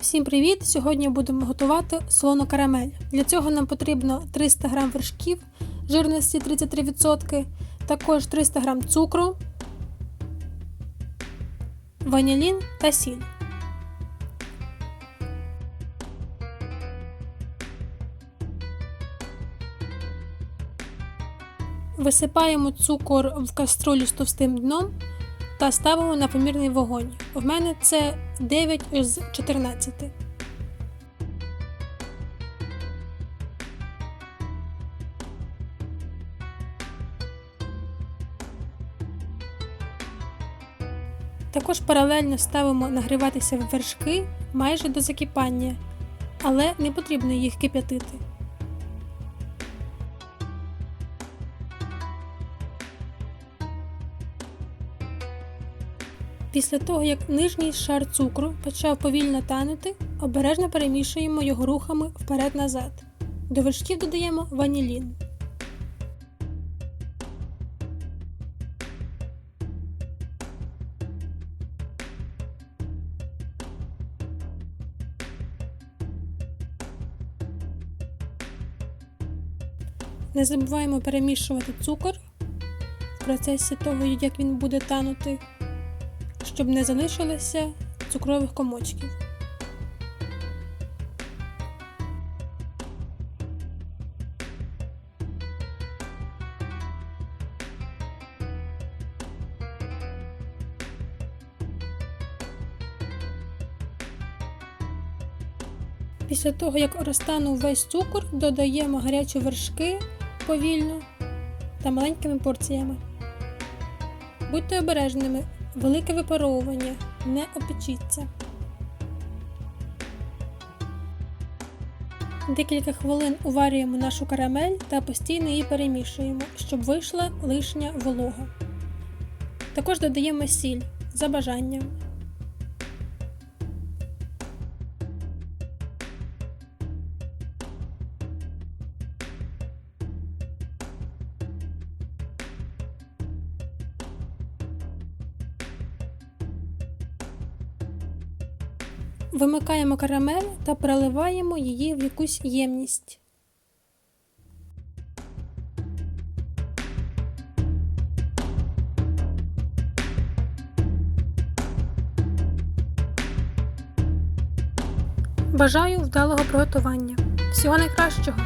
Всім привіт! Сьогодні будемо готувати солону карамель. Для цього нам потрібно 300 г вершків жирності 33%, також 300 г цукру, ванілін та сіль. Висипаємо цукор в каструлю з товстим дном та ставимо на помірний вогонь. У мене це 9 з 14. Також паралельно ставимо нагріватися вершки майже до закипання, але не потрібно їх кип'ятити. Після того, як нижній шар цукру почав повільно танути, обережно перемішуємо його рухами вперед-назад. До вершків додаємо ванілін. Не забуваємо перемішувати цукор в процесі того, як він буде танути щоб не залишилося цукрових комочків. Після того, як розтанув весь цукор, додаємо гарячі вершки повільно та маленькими порціями. Будьте обережними, велике випаровування, не опечіться. Декілька хвилин уварюємо нашу карамель та постійно її перемішуємо, щоб вийшла лишня волога. Також додаємо сіль за бажанням. Вимикаємо карамель та переливаємо її в якусь ємність. Бажаю вдалого приготування. Всього найкращого!